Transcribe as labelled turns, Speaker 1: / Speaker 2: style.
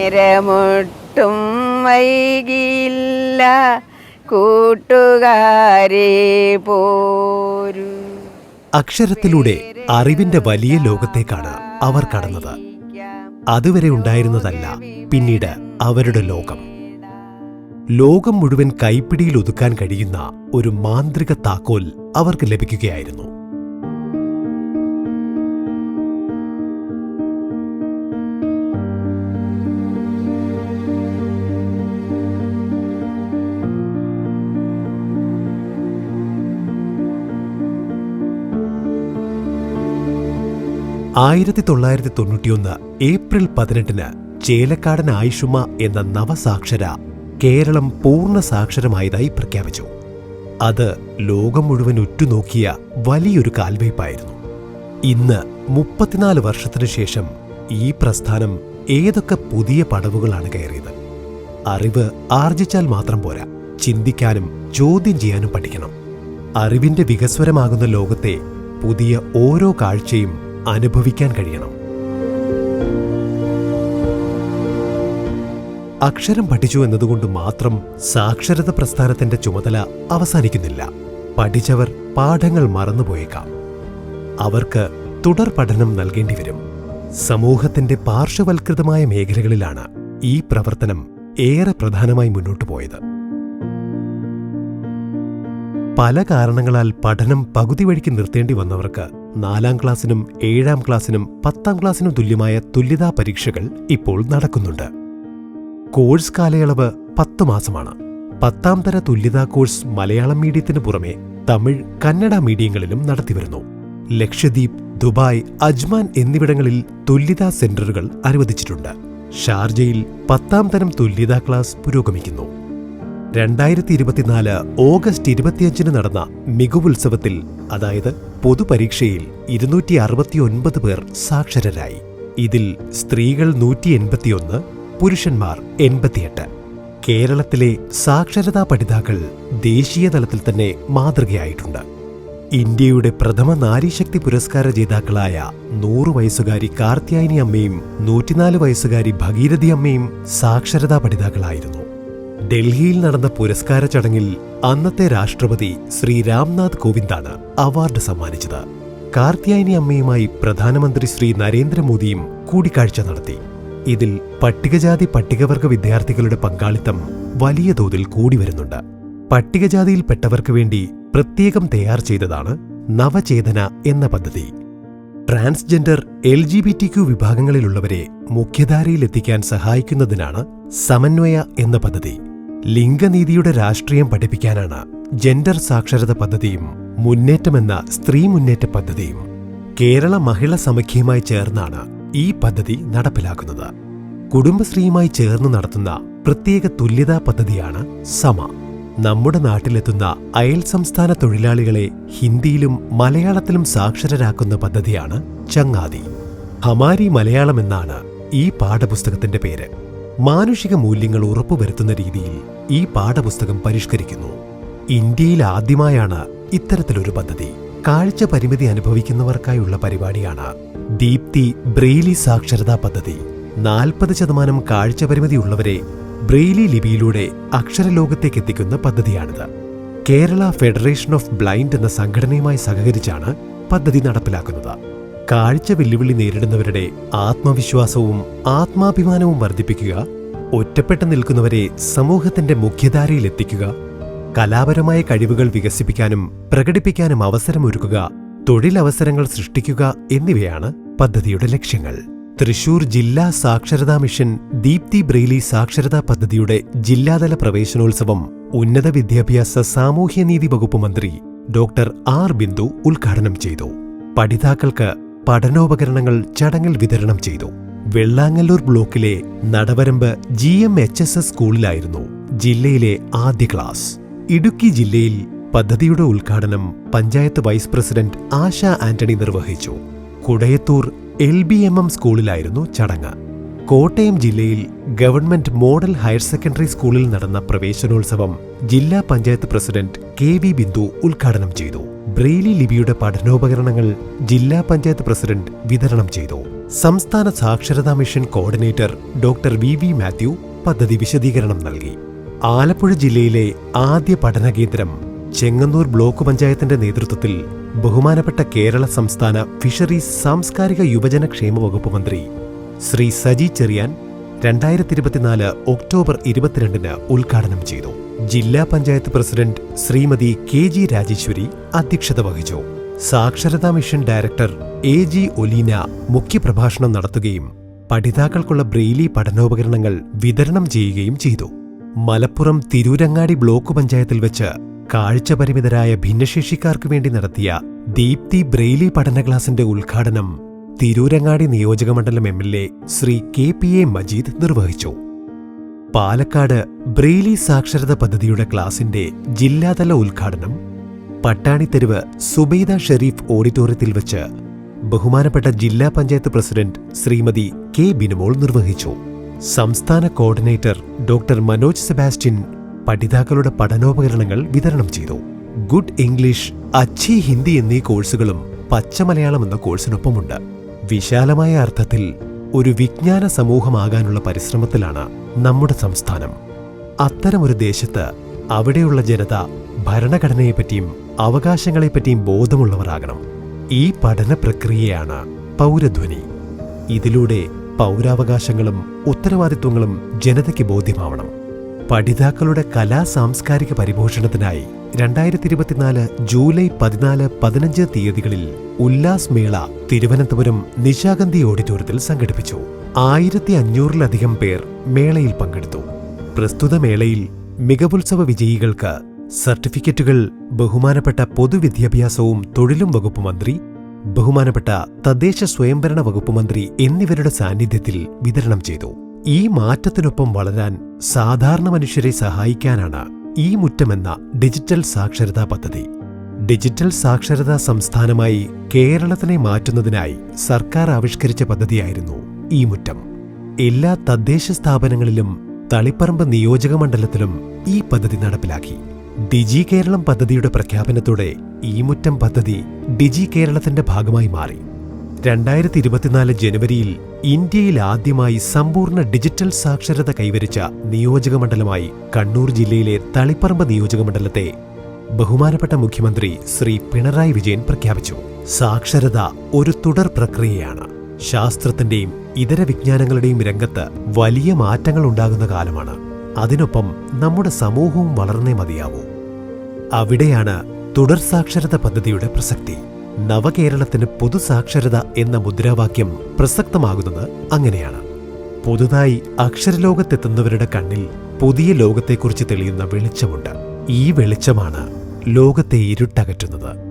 Speaker 1: നേരമൊട്ടും വൈകിയില്ല. കൂട്ടുകാരെ പോരു.
Speaker 2: അക്ഷരത്തിലൂടെ അറിവിന്റെ വലിയ ലോകത്തേക്കാണ് അവർ കടന്നത്. അതുവരെ ഉണ്ടായിരുന്നതല്ല പിന്നീട് അവരുടെ ലോകം. ലോകം മുഴുവൻ കൈപ്പിടിയിൽ ഒതുക്കാൻ കഴിയുന്ന ഒരു മാന്ത്രിക താക്കോൽ അവർക്ക് ലഭിക്കുകയായിരുന്നു. ആയിരത്തി തൊള്ളായിരത്തി തൊണ്ണൂറ്റിയൊന്ന് ഏപ്രിൽ പതിനെട്ടിന് ചേലക്കാടൻ ആയിഷുമ എന്ന നവസാക്ഷര കേരളം പൂർണ സാക്ഷരമായതായി പ്രഖ്യാപിച്ചു. അത് ലോകം മുഴുവൻ ഉറ്റുനോക്കിയ വലിയൊരു കാൽവയ്പായിരുന്നു ഇന്ന് മുപ്പത്തിനാല് വർഷത്തിനു ശേഷം ഈ പ്രസ്ഥാനം ഏതൊക്കെ പുതിയ പടവുകളാണ് കയറിയത്? അറിവ് ആർജിച്ചാൽ മാത്രം പോരാ. ചിന്തിക്കാനും ചോദ്യം ചെയ്യാനും പഠിക്കണം. അറിവിന്റെ വികസ്വരമാകുന്ന ലോകത്തെ പുതിയ ഓരോ കാഴ്ചയും അനുഭവിക്കാൻ കഴിയണം. അക്ഷരം പഠിച്ചു എന്നതുകൊണ്ട് മാത്രം സാക്ഷരത പ്രസ്ഥാനത്തിന്റെ ചുമതല അവസാനിക്കുന്നില്ല. പഠിച്ചവർ പാഠങ്ങൾ മറന്നുപോയേക്കാം. അവർക്ക് തുടർ പഠനം നൽകേണ്ടി വരും. സമൂഹത്തിന്റെ പാർശ്വവൽകൃതമായ മേഖലകളിലാണ് ഈ പ്രവർത്തനം ഏറെ പ്രധാനമായി മുന്നോട്ടു പോയത്. പല കാരണങ്ങളാൽ പഠനം പകുതി വഴിക്ക് നിർത്തേണ്ടി വന്നവർക്ക് നാലാം ക്ലാസ്സിനും ഏഴാം ക്ലാസ്സിനും പത്താം ക്ലാസ്സിനും തുല്യമായ തുല്യതാ പരീക്ഷകൾ ഇപ്പോൾ നടക്കുന്നുണ്ട്. കോഴ്സ് കാലയളവ് പത്ത് മാസമാണ്. പത്താം തര തുല്യതാ കോഴ്സ് മലയാളം മീഡിയത്തിന് പുറമെ തമിഴ് കന്നഡ മീഡിയങ്ങളിലും നടത്തിവരുന്നു ലക്ഷദ്വീപ് ദുബായ് അജ്മാൻ എന്നിവിടങ്ങളിൽ തുല്യതാ സെന്ററുകൾ അനുവദിച്ചിട്ടുണ്ട്. ഷാർജയിൽ പത്താം തരം തുല്യതാ ക്ലാസ് പുരോഗമിക്കുന്നു. രണ്ടായിരത്തി ഇരുപത്തിനാല് ഓഗസ്റ്റ് ഇരുപത്തിയഞ്ചിന് നടന്ന മികവുത്സവത്തിൽ അതായത് പൊതുപരീക്ഷയിൽ ഇരുന്നൂറ്റി അറുപത്തിയൊൻപത് പേർ സാക്ഷരരായി. ഇതിൽ സ്ത്രീകൾ നൂറ്റി എൺപത്തിയൊന്ന് പുരുഷന്മാർ എൺപത്തിയെട്ട്. കേരളത്തിലെ സാക്ഷരതാ പഠിതാക്കൾ ദേശീയ തലത്തിൽ തന്നെ മാതൃകയായിട്ടുണ്ട്. ഇന്ത്യയുടെ പ്രഥമ നാരീശക്തി പുരസ്കാര ജേതാക്കളായ നൂറ് വയസ്സുകാരി കാർത്യായനി അമ്മയും നൂറ്റിനാല് വയസ്സുകാരി ഭഗീരഥി അമ്മയും സാക്ഷരതാ പഠിതാക്കളായിരുന്നു. ഡൽഹിയിൽ നടന്ന പുരസ്കാര ചടങ്ങിൽ അന്നത്തെ രാഷ്ട്രപതി ശ്രീ രാംനാഥ് കോവിന്ദാണ് അവാർഡ് സമ്മാനിച്ചത്. കാർത്യായനി അമ്മയുമായി പ്രധാനമന്ത്രി ശ്രീ നരേന്ദ്രമോദിയും കൂടിക്കാഴ്ച നടത്തി. ഇതിൽ പട്ടികജാതി പട്ടികവർഗ വിദ്യാർത്ഥികളുടെ പങ്കാളിത്തം വലിയ തോതിൽ കൂടി വരുന്നുണ്ട്. പട്ടികജാതിയിൽപ്പെട്ടവർക്ക് വേണ്ടി പ്രത്യേകം തയ്യാർ ചെയ്തതാണ് നവചേതന എന്ന പദ്ധതി. Transgender L G B T Q വിഭാഗങ്ങളിലുള്ളവരെ മുഖ്യധാരയിലെത്തിക്കാൻ സഹായിക്കുന്നതിനാണ് സമന്വയ എന്ന പദ്ധതി. ലിംഗനീതിയുടെ രാഷ്ട്രീയം പഠിപ്പിക്കാനാണ് ജെൻഡർ സാക്ഷരത പദ്ധതിയും മുന്നേറ്റമെന്ന സ്ത്രീ മുന്നേറ്റ പദ്ധതിയും കേരള മഹിള സമഖ്യയുമായി ചേർന്നാണ് ഈ പദ്ധതി നടപ്പിലാക്കുന്നത്. കുടുംബശ്രീയുമായി ചേർന്ന് നടത്തുന്ന പ്രത്യേക തുല്യതാ പദ്ധതിയാണ് സമ. നമ്മുടെ നാട്ടിലെത്തുന്ന അയൽ സംസ്ഥാന തൊഴിലാളികളെ ഹിന്ദിയിലും മലയാളത്തിലും സാക്ഷരരാക്കുന്ന പദ്ധതിയാണ് ചങ്ങാതി. ഹമാരി മലയാളം എന്നാണ് ഈ പാഠപുസ്തകത്തിന്റെ പേര്. മാനുഷിക മൂല്യങ്ങൾ ഉറപ്പുവരുത്തുന്ന രീതിയിൽ ഈ പാഠപുസ്തകം പരിഷ്കരിക്കുന്നു. ഇന്ത്യയിൽ ആദ്യമായാണ് ഇത്തരത്തിലൊരു പദ്ധതി. കാഴ്ച പരിമിതി അനുഭവിക്കുന്നവർക്കായുള്ള പരിപാടിയാണ് ദീപ്തി ബ്രെയിലി സാക്ഷരതാ പദ്ധതി. നാൽപ്പത് ശതമാനം കാഴ്ച പരിമിതിയുള്ളവരെ ബ്രെയിലി ലിപിയിലൂടെ അക്ഷരലോകത്തേക്ക് എത്തിക്കുന്ന പദ്ധതിയാണിത്. കേരള ഫെഡറേഷൻ ഓഫ് ബ്ലൈൻഡ് എന്ന സംഘടനയുമായി സഹകരിച്ചാണ് പദ്ധതി നടപ്പിലാക്കുന്നത്. കാഴ്ച വെല്ലുവിളി നേരിടുന്നവരുടെ ആത്മവിശ്വാസവും ആത്മാഭിമാനവും വർദ്ധിപ്പിക്കുക ഒറ്റപ്പെട്ടു നിൽക്കുന്നവരെ സമൂഹത്തിന്റെ മുഖ്യധാരയിലെത്തിക്കുക കലാപരമായ കഴിവുകൾ വികസിപ്പിക്കാനും പ്രകടിപ്പിക്കാനും അവസരമൊരുക്കുക തൊഴിലവസരങ്ങൾ സൃഷ്ടിക്കുക എന്നിവയാണ് പദ്ധതിയുടെ ലക്ഷ്യങ്ങൾ. തൃശൂർ ജില്ലാ സാക്ഷരതാ മിഷൻ ദീപ്തി ബ്രെയിലി സാക്ഷരതാ പദ്ധതിയുടെ ജില്ലാതല പ്രവേശനോത്സവം ഉന്നത വിദ്യാഭ്യാസ സാമൂഹ്യനീതി വകുപ്പ് മന്ത്രി ഡോക്ടർ ആർ ബിന്ദു ഉദ്ഘാടനം ചെയ്തു. പഠിതാക്കൾക്ക് പഠനോപകരണങ്ങൾ ചടങ്ങിൽ വിതരണം ചെയ്തു. വെള്ളാങ്ങല്ലൂർ ബ്ലോക്കിലെ Nadavaramba G M H S S സ്കൂളിലായിരുന്നു ജില്ലയിലെ ആദ്യ ക്ലാസ്. ഇടുക്കി ജില്ലയിൽ പദ്ധതിയുടെ ഉദ്ഘാടനം പഞ്ചായത്ത് വൈസ് പ്രസിഡന്റ് ആശ ആന്റണി നിർവഹിച്ചു. Kudayathoor L B M M സ്കൂളിലായിരുന്നു ചടങ്ങ്. കോട്ടയം ജില്ലയിൽ ഗവൺമെന്റ് മോഡൽ ഹയർ സെക്കൻഡറി സ്കൂളിൽ നടന്ന പ്രവേശനോത്സവം ജില്ലാ panchayat president K V Bindu ഉദ്ഘാടനം ചെയ്തു. ബ്രെയിലി ലിപിയുടെ പഠനോപകരണങ്ങൾ ജില്ലാ പഞ്ചായത്ത് പ്രസിഡന്റ് വിതരണം ചെയ്തു. സംസ്ഥാന സാക്ഷരതാ mission coordinator doctor V V Mathew പദ്ധതി വിശദീകരണം നൽകി. ആലപ്പുഴ ജില്ലയിലെ ആദ്യ പഠന കേന്ദ്രം ചെങ്ങന്നൂർ ബ്ലോക്ക് പഞ്ചായത്തിന്റെ നേതൃത്വത്തിൽ ബഹുമാനപ്പെട്ട കേരള സംസ്ഥാന ഫിഷറീസ് സാംസ്കാരിക യുവജന ക്ഷേമ വകുപ്പ് മന്ത്രി ശ്രീ സജി ചെറിയാൻ രണ്ടായിരത്തി ഇരുപത്തിനാല് ഒക്ടോബർ ഇരുപത്തിരണ്ടിന് ഉദ്ഘാടനം ചെയ്തു. ജില്ലാ panchayat president Shrimati K G Rajeshwari അധ്യക്ഷത വഹിച്ചു. സാക്ഷരതാ mission director A G Oleena മുഖ്യപ്രഭാഷണം നടത്തുകയും പഠിതാക്കൾക്കുള്ള ബ്രെയിലി പഠനോപകരണങ്ങൾ വിതരണം ചെയ്യുകയും ചെയ്തു. മലപ്പുറം തിരൂരങ്ങാടി ബ്ലോക്ക് പഞ്ചായത്തിൽ വെച്ച് കാഴ്ചപരിമിതരായ ഭിന്നശേഷിക്കാർക്ക് വേണ്ടി നടത്തിയ ദീപ്തി ബ്രെയിലി പഠന ക്ലാസിന്റെ ഉദ്ഘാടനം തിരൂരങ്ങാടി നിയോജകമണ്ഡലം M L A Shri K P A Majeed നിർവഹിച്ചു. പാലക്കാട് ബ്രെയിലി സാക്ഷരത പദ്ധതിയുടെ ക്ലാസിന്റെ ജില്ലാതല ഉദ്ഘാടനം പട്ടാണിത്തെരുവ് സുബൈദ ഷെരീഫ് ഓഡിറ്റോറിയത്തിൽ വെച്ച് ബഹുമാനപ്പെട്ട ജില്ലാ പഞ്ചായത്ത് പ്രസിഡന്റ് ശ്രീമതി കെ ബിനുമോൾ നിർവഹിച്ചു. സംസ്ഥാന കോർഡിനേറ്റർ ഡോക്ടർ മനോജ് സെബാസ്റ്റ്യൻ പഠിതാക്കളുടെ പഠനോപകരണങ്ങൾ വിതരണം ചെയ്തു. ഗുഡ് ഇംഗ്ലീഷ് അച്ചി ഹിന്ദി എന്നീ കോഴ്സുകളും പച്ചമലയാളം എന്ന കോഴ്സിനൊപ്പമുണ്ട്. വിശാലമായ അർത്ഥത്തിൽ ഒരു വിജ്ഞാന സമൂഹമാകാനുള്ള പരിശ്രമത്തിലാണ് നമ്മുടെ സംസ്ഥാനം. അത്തരമൊരു ദേശത്ത് അവിടെയുള്ള ജനത ഭരണഘടനയെപ്പറ്റിയും അവകാശങ്ങളെപ്പറ്റിയും ബോധമുള്ളവരാകണം. ഈ പഠന പ്രക്രിയയാണ് പൗരധ്വനി. ഇതിലൂടെ പൗരാവകാശങ്ങളും ഉത്തരവാദിത്വങ്ങളും ജനതയ്ക്ക് ബോധ്യമാവണം. പഠിതാക്കളുടെ കലാ സാംസ്കാരിക പരിപോഷണത്തിനായി രണ്ടായിരത്തി ഇരുപത്തിനാല് ജൂലൈ പതിനാല് പതിനഞ്ച് തീയതികളിൽ ഉല്ലാസ് മേള തിരുവനന്തപുരം നിശാഗന്ധി ഓഡിറ്റോറിയത്തിൽ സംഘടിപ്പിച്ചു. ആയിരത്തി അഞ്ഞൂറിലധികം പേർ മേളയിൽ പങ്കെടുത്തു. പ്രസ്തുത മേളയിൽ മികവുത്സവ വിജയികൾക്ക് സർട്ടിഫിക്കറ്റുകൾ ബഹുമാനപ്പെട്ട പൊതുവിദ്യാഭ്യാസവും തൊഴിലും വകുപ്പ് മന്ത്രി ബഹുമാനപ്പെട്ട തദ്ദേശ സ്വയംഭരണ വകുപ്പ് മന്ത്രി എന്നിവരുടെ സാന്നിധ്യത്തിൽ വിതരണം ചെയ്തു. ഈ മാറ്റത്തിനൊപ്പം വളരാൻ സാധാരണ മനുഷ്യരെ സഹായിക്കാനാണ് ഈ മുറ്റമെന്ന ഡിജിറ്റൽ സാക്ഷരതാ പദ്ധതി. ഡിജിറ്റൽ സാക്ഷരതാ സംസ്ഥാനമായി കേരളത്തിനെ മാറ്റുന്നതിനായി സർക്കാർ ആവിഷ്കരിച്ച പദ്ധതിയായിരുന്നു ഈ മുറ്റം. എല്ലാ തദ്ദേശ സ്ഥാപനങ്ങളിലും തളിപ്പറമ്പ് നിയോജക മണ്ഡലത്തിലും ഈ പദ്ധതി നടപ്പിലാക്കി. ഡിജി കേരളം പദ്ധതിയുടെ പ്രഖ്യാപനത്തോടെ ഈ മുറ്റം പദ്ധതി ഡിജി കേരളത്തിന്റെ ഭാഗമായി മാറി. രണ്ടായിരത്തി ഇരുപത്തിനാല് ജനുവരിയിൽ ഇന്ത്യയിൽ ആദ്യമായി സമ്പൂർണ ഡിജിറ്റൽ സാക്ഷരത കൈവരിച്ച നിയോജകമണ്ഡലമായി കണ്ണൂർ ജില്ലയിലെ തളിപ്പറമ്പ് നിയോജകമണ്ഡലത്തെ ബഹുമാനപ്പെട്ട മുഖ്യമന്ത്രി ശ്രീ പിണറായി വിജയൻ പ്രഖ്യാപിച്ചു. സാക്ഷരത ഒരു തുടർ പ്രക്രിയയാണ്. ശാസ്ത്രത്തിന്റെയും ഇതര വിജ്ഞാനങ്ങളുടെയും രംഗത്ത് വലിയ മാറ്റങ്ങൾ ഉണ്ടാകുന്ന കാലമാണ്. അതിനൊപ്പം നമ്മുടെ സമൂഹവും വളർന്നേ മതിയാവൂ. അവിടെയാണ് തുടർ സാക്ഷരത പദ്ധതിയുടെ പ്രസക്തി. നവകേരളത്തിന് പൊതുസാക്ഷരത എന്ന മുദ്രാവാക്യം പ്രസക്തമാകുന്നത് അങ്ങനെയാണ്. പുതുതായി അക്ഷരലോകത്തെത്തുന്നവരുടെ കണ്ണിൽ പുതിയ ലോകത്തെക്കുറിച്ച് തെളിയുന്ന വെളിച്ചമുണ്ട്. ഈ വെളിച്ചമാണ് ലോകത്തെ ഇരുട്ടകറ്റുന്നത്.